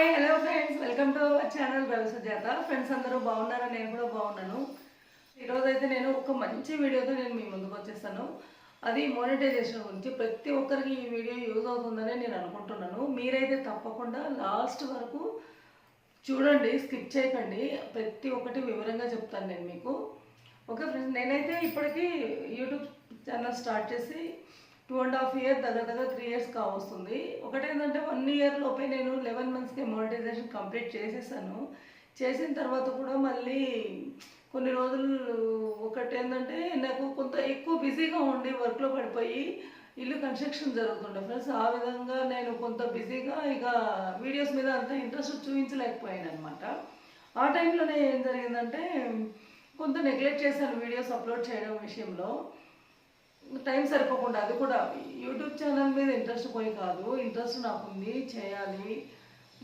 Hi hello friends welcome to our channel వ్యవసాయజాత friends అందరూ బాగున్నారా? నేను కూడా బాగున్నాను. ఈరోజు అయితే నేను ఒక మంచి వీడియోతో నేను మీ ముందుకు వచ్చేస్తాను. అది మోనిటైజేషన్ గురించి. ప్రతి ఒక్కరికి ఈ వీడియో యూజ్ అవుతుందని నేను అనుకుంటున్నాను. మీరైతే తప్పకుండా లాస్ట్ వరకు చూడండి స్కిప్ చేయకండి. ప్రతి ఒక్కటి వివరంగా చెప్తాను నేను మీకు. ఓకే ఫ్రెండ్స్ నేనైతే ఇప్పటికీ యూట్యూబ్ ఛానల్ స్టార్ట్ చేసి టూ అండ్ హాఫ్ ఇయర్ దగ్గర దగ్గర త్రీ ఇయర్స్ కావస్తుంది ఒకటేంటంటే వన్ ఇయర్ లోపే నేను లెవెన్ మంత్స్కి మోనిటైజేషన్ కంప్లీట్ చేసేసాను. చేసిన తర్వాత కూడా మళ్ళీ కొన్ని రోజులు ఒకటి ఏంటంటే నాకు కొంత ఎక్కువ బిజీగా ఉండి వర్క్లో పడిపోయి ఇల్లు కన్స్ట్రక్షన్ జరుగుతుండే ఫ్రెండ్స్ ఆ విధంగా నేను కొంత బిజీగా ఇక వీడియోస్ మీద అంత ఇంట్రెస్ట్ చూపించలేకపోయాను అనమాట ఆ టైంలోనే ఏం జరిగిందంటే కొంత నెగ్లెక్ట్ చేశాను వీడియోస్ అప్లోడ్ చేయడం విషయంలో. టైం సరిపోకుండా అది కూడా యూట్యూబ్ ఛానల్ మీద ఇంట్రెస్ట్ పోయి కాదు ఇంట్రెస్ట్ నాకు ఉంది చేయాలి.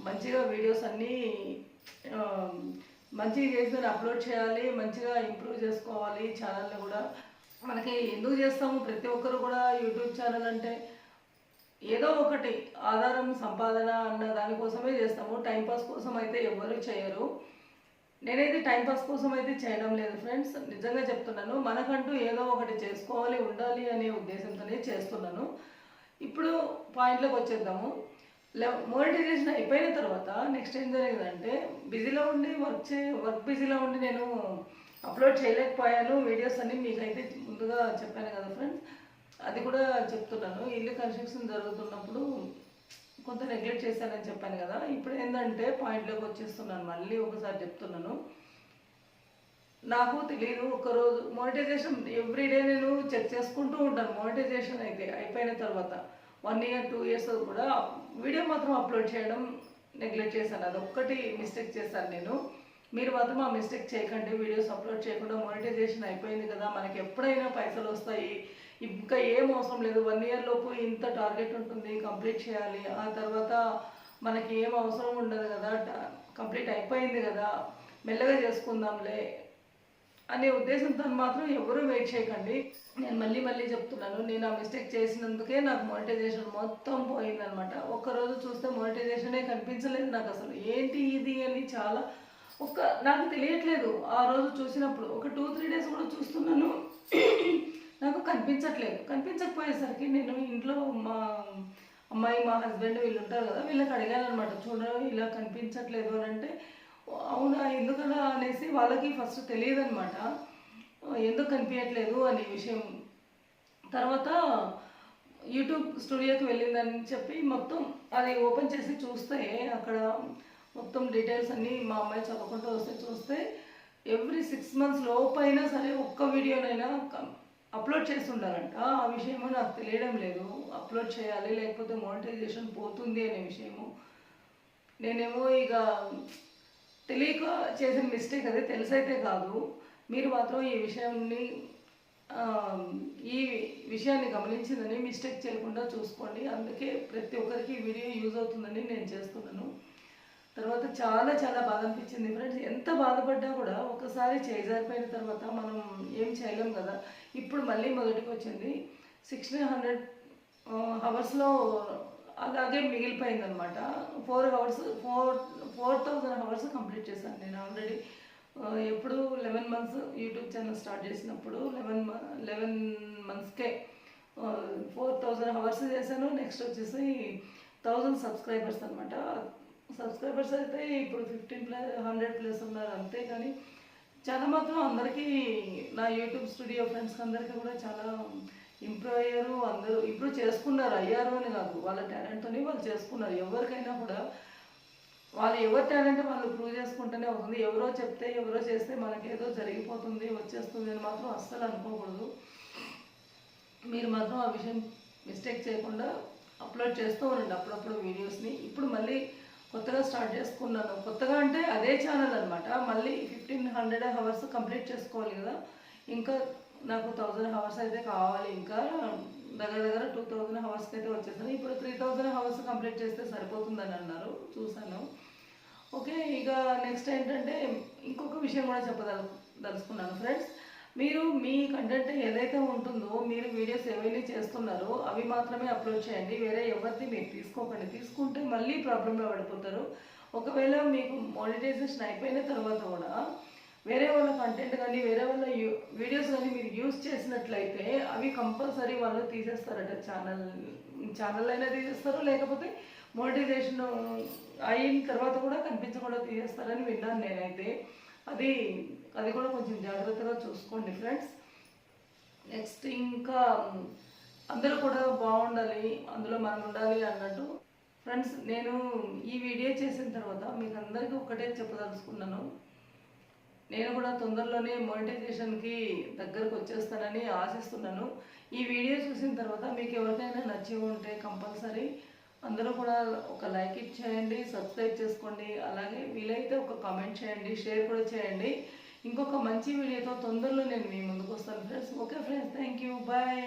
మంచిగా వీడియోస్ అన్నీ మంచిగా చేసి అప్లోడ్ చేయాలి మంచిగా ఇంప్రూవ్ చేసుకోవాలి ఛానల్ని కూడా. మనకి ఎందుకు చేస్తాము? ప్రతి ఒక్కరు కూడా యూట్యూబ్ ఛానల్ అంటే ఏదో ఒకటి ఆధారం సంపాదన అన్న దానికోసమే చేస్తాము. టైంపాస్ కోసం అయితే ఎవరు చేయరు. నేనైతే టైంపాస్ కోసం అయితే చేయడం లేదు ఫ్రెండ్స్ నిజంగా చెప్తున్నాను మనకంటూ ఏదో ఒకటి చేసుకోవాలి ఉండాలి అనే ఉద్దేశంతోనే చేస్తున్నాను. ఇప్పుడు పాయింట్లోకి వచ్చేద్దాము. మోనిటైజేషన్ అయిపోయిన తర్వాత నెక్స్ట్ ఏం జరిగిందంటే బిజీలో ఉండి వర్క్ చే వర్క్ బిజీలో ఉండి నేను అప్లోడ్ చేయలేకపోయాను. వీడియోస్ అన్ని మీకైతే ముందుగా చెప్పాను కదా ఫ్రెండ్స్ అది కూడా చెప్తున్నాను. ఇల్లు కన్స్ట్రక్షన్ జరుగుతున్నప్పుడు కొంత నెగ్లెక్ట్ చేశానని చెప్పాను కదా ఇప్పుడు ఏంటంటే పాయింట్లోకి వచ్చేస్తున్నాను మళ్ళీ ఒకసారి చెప్తున్నాను. నాకు తెలియదు ఒకరోజు మోనిటైజేషన్ ఎవ్రీడే నేను చెక్ చేసుకుంటూ ఉంటాను మోనిటైజేషన్ అయితే అయిపోయిన తర్వాత వన్ ఇయర్ టూ ఇయర్స్ కూడా వీడియో మాత్రం అప్లోడ్ చేయడం నెగ్లెక్ట్ చేశాను. అది ఒక్కటి మిస్టేక్ చేశాను నేను. మీరు మాత్రం ఆ మిస్టేక్ చేయకండి వీడియోస్ అప్లోడ్ చేయకుండా మోనిటైజేషన్ అయిపోయింది కదా మనకి ఎప్పుడైనా పైసలు వస్తాయి ఇంకా ఏం అవసరం లేదు. వన్ ఇయర్ లోపు ఇంత టార్గెట్ ఉంటుంది కంప్లీట్ చేయాలి. ఆ తర్వాత మనకి ఏం అవసరం ఉండదు కదా. కంప్లీట్ అయిపోయింది కదా. మెల్లగా చేసుకుందాంలే అనే ఉద్దేశంతో మాత్రం ఎవరూ వెయిట్ చేయకండి. నేను మళ్ళీ మళ్ళీ చెప్తున్నాను. నేను ఆ మిస్టేక్ చేసినందుకే నాకు మోనిటైజేషన్ మొత్తం పోయిందనమాట ఒక్కరోజు చూస్తే మోనిటైజేషనే కనిపించలేదు నాకు అసలు. ఏంటి ఇది అని చాలా ఒక్క నాకు తెలియట్లేదు. ఆ రోజు చూసినప్పుడు ఒక టూ త్రీ డేస్ కూడా చూస్తున్నాను. నాకు కనిపించట్లేదు. కనిపించకపోయేసరికి నేను ఇంట్లో మా అమ్మాయి మా హస్బెండ్ వీళ్ళు ఉంటారు కదా వీళ్ళకి అడిగాను అనమాట చూడ ఇలా కనిపించట్లేదు అని అంటే అవునా ఎందుకలా? అనేసి వాళ్ళకి ఫస్ట్ తెలియదు అనమాట ఎందుకు కనిపించట్లేదు? అనే విషయం. తర్వాత యూట్యూబ్ స్టూడియోకి వెళ్ళిందని చెప్పి మొత్తం అది ఓపెన్ చేసి చూస్తే అక్కడ మొత్తం డీటెయిల్స్ అన్నీ మా అమ్మాయి చదువుకుంటూ వస్తే చూస్తే ఎవ్రీ సిక్స్ మంత్స్ లోపైనా సరే ఒక్క వీడియోనైనా అప్లోడ్ చేస్తుంటారంట ఆ విషయము నాకు తెలియడం లేదు. అప్లోడ్ చేయాలి లేకపోతే మోనిటైజేషన్ పోతుంది అనే విషయము. నేనేమో ఇక తెలియక చేసిన మిస్టేక్ అది తెలిసైతే కాదు. మీరు మాత్రం ఈ విషయాన్ని ఈ విషయాన్ని గమనించిందని మిస్టేక్ చేయకుండా చూసుకోండి. అందుకే ప్రతి ఒక్కరికి వీడియో యూజ్ అవుతుందని నేను చేస్తున్నాను. తర్వాత చాలా చాలా బాధ అనిపించింది. ఫ్రెండ్స్ ఎంత బాధపడ్డా కూడా ఒకసారి చేజారిపోయిన తర్వాత మనం ఏం చేయలేం కదా. ఇప్పుడు మళ్ళీ మొదటికి వచ్చింది. సిక్స్టీన్ హండ్రెడ్ హవర్స్లో అలాగే మిగిలిపోయింది అనమాట four hours four four thousand hours complete చేశాను నేను ఆల్రెడీ ఎప్పుడు eleven months YouTube channel start చేసినప్పుడు లెవెన్ లెవెన్ మంత్స్కే ఫోర్ థౌజండ్ అవర్స్ చేశాను. నెక్స్ట్ వచ్చేసి థౌజండ్ సబ్స్క్రైబర్స్ అనమాట సబ్స్క్రైబర్స్ అయితే ఇప్పుడు ఫిఫ్టీన్ ప్లస్ హండ్రెడ్ ప్లస్ ఉన్నారు అంతే కానీ చాలా మాత్రం అందరికీ నా యూట్యూబ్ స్టూడియో ఫ్రెండ్స్కి అందరికీ కూడా చాలా ఇంప్రూవ్ అయ్యారు. అందరూ ఇంప్రూవ్ చేసుకున్నారు అయ్యారు అని కాదు. వాళ్ళ టాలెంట్తోనే వాళ్ళు చేసుకున్నారు. ఎవరికైనా కూడా వాళ్ళు ఎవరి టాలెంట్ వాళ్ళు ప్రూవ్ చేసుకుంటూనే వస్తుంది ఎవరో చెప్తే ఎవరో చేస్తే మనకేదో జరిగిపోతుంది వచ్చేస్తుంది అని మాత్రం అస్సలు అనుకోకూడదు. మీరు మాత్రం ఆ విషయం మిస్టేక్ చేయకుండా అప్లోడ్ చేస్తూ ఉండండి అప్పుడప్పుడు వీడియోస్ని ఇప్పుడు మళ్ళీ కొత్తగా స్టార్ట్ చేసుకున్నాను. కొత్తగా అంటే అదే ఛానల్ అనమాట మళ్ళీ ఫిఫ్టీన్ హండ్రెడ్ అవర్స్ కంప్లీట్ చేసుకోవాలి కదా. ఇంకా నాకు థౌజండ్ అవర్స్ అయితే కావాలి. ఇంకా దగ్గర దగ్గర టూ థౌజండ్ అవర్స్కి అయితే వచ్చేసాను ఇప్పుడు త్రీ థౌజండ్ అవర్స్ కంప్లీట్ చేస్తే సరిపోతుందని అన్నారు. చూశాను. ఓకే ఇక నెక్స్ట్ ఏంటంటే ఇంకొక విషయం కూడా చెప్పదలు దలుచుకున్నాను ఫ్రెండ్స్ మీరు మీ కంటెంట్ ఏదైతే ఉంటుందో మీరు వీడియోస్ ఏవైనా చేస్తున్నారో అవి మాత్రమే అప్లోడ్ చేయండి. వేరే ఎవరిది మీరు తీసుకోకండి. తీసుకుంటే మళ్ళీ ప్రాబ్లంలో పడిపోతారు. ఒకవేళ మీకు మానిటైజేషన్ అయిపోయిన తర్వాత కూడా వేరే వాళ్ళ కంటెంట్ కానీ వేరే వాళ్ళ వీడియోస్ కానీ మీరు యూస్ చేసినట్లయితే అవి కంపల్సరీ వాళ్ళు తీసేస్తారట. ఛానల్ ఛానల్ అయినా తీసేస్తారు. లేకపోతే మోనిటైజేషన్ అయిన తర్వాత కూడా కనిపించకుండా తీసేస్తారని విన్నాను నేనైతే. అది అది కూడా కొంచెం జాగ్రత్తగా చూసుకోండి ఫ్రెండ్స్. నెక్స్ట్ ఇంకా అందరూ కూడా బాగుండాలి అందులో మనం ఉండాలి అన్నట్టు ఫ్రెండ్స్ నేను ఈ వీడియో చేసిన తర్వాత మీకు అందరికీ ఒకటే చెప్పదలుచుకున్నాను. నేను కూడా తొందరలోనే మోనిటైజేషన్కి దగ్గరకు వచ్చేస్తానని ఆశిస్తున్నాను. ఈ వీడియో చూసిన తర్వాత మీకు ఎవరికైనా నచ్చి ఉంటే కంపల్సరీ అందరూ కూడా ఒక లైక్ ఇచ్చేయండి సబ్స్క్రైబ్ చేసుకోండి అలాగే వీలైతే ఒక కామెంట్ చేయండి షేర్ కూడా చేయండి. ఇంకొక మంచి వీడియోతో తొందరలో నేను మీ ముందుకు వస్తాను friends okay friends thank you bye